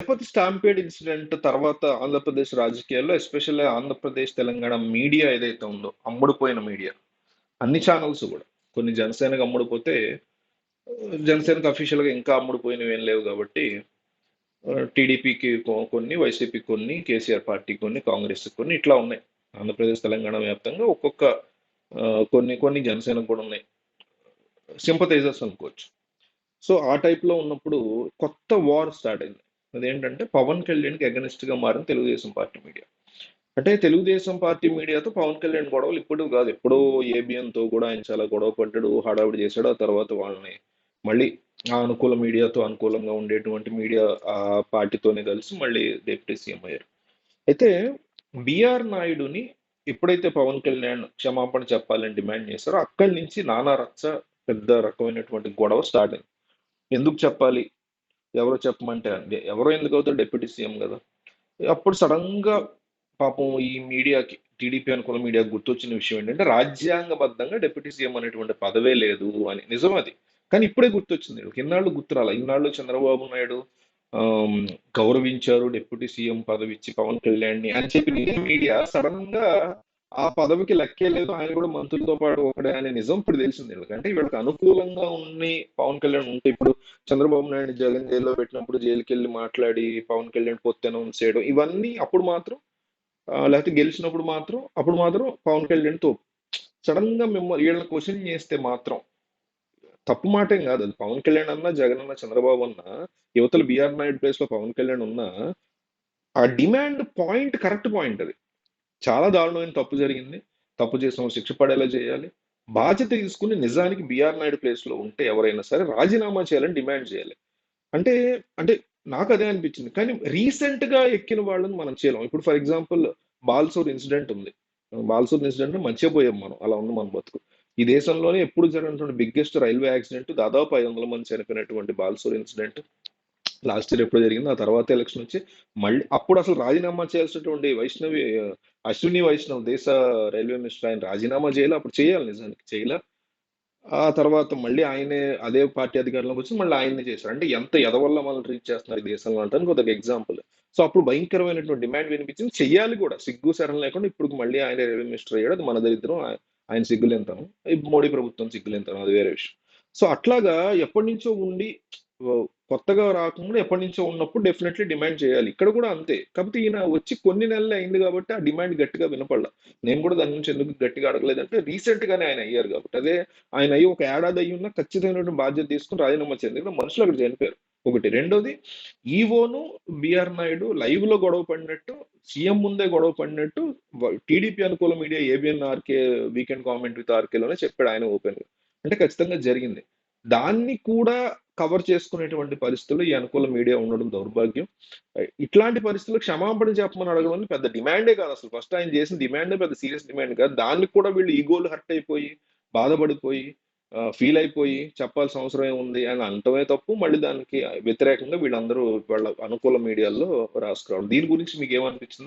Tirupati stampede incident తర్వాత ఆంధ్రప్రదేశ్ రాజకీయాల్లో especially Andhra Pradesh Telangana media ఏదైతే ఉందో అమ్ముడుపోయిన మీడియా అన్ని ఛానల్స్ కూడా. కొన్ని జనసేనకు అమ్ముడుపోతే జనసేనకు అఫీషియల్గా ఇంకా అమ్ముడుపోయినవి ఏం లేవు కాబట్టి టీడీపీకి కొన్ని వైసీపీ కొన్ని కేసీఆర్ పార్టీ కొన్ని కాంగ్రెస్ కొన్ని ఇట్లా ఉన్నాయి. ఆంధ్రప్రదేశ్ తెలంగాణ వ్యాప్తంగా ఒక్కొక్క కొన్ని కొన్ని జనసేనకు కూడా ఉన్నాయి. సింపతైజర్స్ అనుకోవచ్చు. సో ఆ టైప్లో ఉన్నప్పుడు కొత్త వార్ స్టార్ట్ అయింది. అదేంటంటే పవన్ కళ్యాణ్కి అగనిస్ట్గా మారిన తెలుగుదేశం పార్టీ మీడియా. అంటే తెలుగుదేశం పార్టీ మీడియాతో పవన్ కళ్యాణ్ గొడవలు ఇప్పుడు కాదు. ఎప్పుడో ఏబిఎన్తో కూడా ఆయన చాలా గొడవ పడ్డాడు హడావిడి చేశాడు. ఆ తర్వాత వాళ్ళని మళ్ళీ ఆ అనుకూల మీడియాతో అనుకూలంగా ఉండేటువంటి మీడియా ఆ పార్టీతోనే కలిసి మళ్ళీ డిప్యూటీ సీఎం అయ్యారు. అయితే బిఆర్ నాయుడుని ఎప్పుడైతే పవన్ కళ్యాణ్ క్షమాపణ చెప్పాలని డిమాండ్ చేశారో అక్కడి నుంచి నానా రచ్చ పెద్ద రకమైనటువంటి గొడవ స్టార్ట్ అయింది. ఎందుకు చెప్పాలి? ఎవరో చెప్పమంటే ఎవరో ఎందుకు అవుతారు? డిప్యూటీ సీఎం కదా. అప్పుడు సడన్గా పాపం ఈ మీడియాకి టీడీపీ అనుకున్న మీడియాకి గుర్తొచ్చిన విషయం ఏంటంటే రాజ్యాంగబద్ధంగా డిప్యూటీ సీఎం అనేటువంటి పదవే లేదు అని. నిజం అది. కానీ ఇప్పుడే గుర్తొచ్చింది. ఇన్నాళ్ళు గుర్తురాల ఇన్నాళ్ళు చంద్రబాబు నాయుడు గౌరవించారు డిప్యూటీ సీఎం పదవి ఇచ్చి పవన్ కళ్యాణ్ని అని చెప్పి మీడియా సడన్గా ఆ పదవికి లెక్కే లేదు. ఆయన కూడా మంత్రులతో పాటు ఒకడే అనే నిజం ఇప్పుడు తెలిసింది. ఎందుకంటే వీళ్ళకి అనుకూలంగా ఉండి పవన్ కళ్యాణ్ ఉంటే ఇప్పుడు చంద్రబాబు నాయుడు జగన్ జైల్లో పెట్టినప్పుడు జైలుకి వెళ్ళి మాట్లాడి పవన్ కళ్యాణ్ పొత్తు అనౌన్స్ చేయడం ఇవన్నీ అప్పుడు మాత్రం లేకపోతే గెలిచినప్పుడు మాత్రం అప్పుడు మాత్రం పవన్ కళ్యాణ్తో సడన్గా మిమ్మల్ని వీళ్ళని క్వశ్చన్ చేస్తే మాత్రం తప్పు మాటేం కాదు. అది పవన్ కళ్యాణ్ అన్నా జగన్ అన్న చంద్రబాబు అన్న యువతలు బీఆర్ నాయుడు ప్లేస్లో పవన్ కళ్యాణ్ ఉన్నా ఆ డిమాండ్ పాయింట్ కరెక్ట్ పాయింట్ అది. చాలా దారుణమైన తప్పు జరిగింది. తప్పు చేసిన శిక్ష పడేలా చేయాలి. బాధ్యత తీసుకుని నిజానికి బీఆర్ నాయుడు ప్లేస్లో ఉంటే ఎవరైనా సరే రాజీనామా చేయాలని డిమాండ్ చేయాలి. అంటే అంటే నాకు అదే అనిపించింది. కానీ రీసెంట్గా ఎక్కిన వాళ్ళని మనం చేయలేం. ఇప్పుడు ఫర్ ఎగ్జాంపుల్ బాల్సూర్ ఇన్సిడెంట్ ఉంది. బాల్సూర్ ఇన్సిడెంట్ మంచిగా పోయాం మనం. అలా ఉంది మన బతుకు. ఈ దేశంలోనే ఎప్పుడు జరిగినటువంటి బిగ్గెస్ట్ రైల్వే యాక్సిడెంట్ దాదాపు ఐదు వందల మంది చనిపోయినటువంటి బాల్సూర్ ఇన్సిడెంట్ లాస్ట్ ఇయర్ ఎప్పుడు జరిగింది ఆ తర్వాత ఎలక్షన్ వచ్చి మళ్ళీ అప్పుడు అసలు రాజీనామా చేయాల్సినటువంటి వైష్ణవి అశ్విని వైష్ణవ్ దేశ రైల్వే మినిస్టర్ ఆయన రాజీనామా చేయాలి? అప్పుడు చేయాలి నిజానికి చేయలే? ఆ తర్వాత మళ్ళీ ఆయనే అదే పార్టీ అధికారంలోకి వచ్చి మళ్ళీ ఆయన్నే చేశారు. అంటే ఎంత ఎదవల్ల మనం ట్రీట్ చేస్తున్నారు ఈ దేశంలో అంటానికి ఒక ఎగ్జాంపుల్ సో అప్పుడు భయంకరమైనటువంటి డిమాండ్ వినిపించింది. చెయ్యాలి కూడా సిగ్గు శరణ లేకుండా ఇప్పుడు మళ్ళీ ఆయన రైల్వే మినిస్టర్ అయ్యాడు. అది మన దరిద్రం ఆ- ఆయన సిగ్గులేంతాను మోడీ ప్రభుత్వం సిగ్గులేంతాను అది వేరే విషయం. సో అట్లాగా ఎప్పటి నుంచో ఉండి కొత్తగా రాకుండా ఎప్పటి నుంచో ఉన్నప్పుడు డెఫినెట్లీ డిమాండ్ చేయాలి. ఇక్కడ కూడా అంతే. కాకపోతే ఈయన వచ్చి కొన్ని నెలలు అయింది కాబట్టి ఆ డిమాండ్ గట్టిగా వినపడలా. నేను కూడా దాని నుంచి ఎందుకు గట్టిగా అడగలేదంటే రీసెంట్ గానే ఆయన అయ్యారు కాబట్టి. అదే ఆయన అయ్యి ఒక ఏడాది అయ్యి ఉన్నా ఖచ్చితమైనటువంటి బాధ్యత తీసుకుని రాజీనామా చేయండి మనుషులు అక్కడ చనిపోయారు. ఒకటి. రెండోది ఈవోను బిఆర్ నాయుడు లైవ్లో గొడవ పడినట్టు సీఎం ముందే గొడవ పడినట్టు టీడీపీ అనుకూల media ABN RK weekend comment with ఆర్కేలోనే చెప్పాడు ఆయన ఓపెన్ అంటే ఖచ్చితంగా జరిగింది. దాన్ని కూడా కవర్ చేసుకునేటువంటి పరిస్థితుల్లో ఈ అనుకూల మీడియా ఉండడం దౌర్భాగ్యం. ఇట్లాంటి పరిస్థితుల్లో క్షమాపణ చెప్పమని అడగడం పెద్ద డిమాండే కాదు అసలు. ఫస్ట్ ఆయన చేసిన డిమాండే పెద్ద సీరియస్ డిమాండ్ కాదు. దానికి కూడా వీళ్ళు ఈగోలు హర్ట్ అయిపోయి బాధపడిపోయి ఫీల్ అయిపోయి చెప్పాల్సిన అవసరం ఏముంది అని అంటమే తప్పు. మళ్ళీ దానికి వ్యతిరేకంగా వీళ్ళందరూ వాళ్ళ అనుకూల మీడియాల్లో రాసుకురావడం. దీని గురించి మీకు ఏమనిపించిందో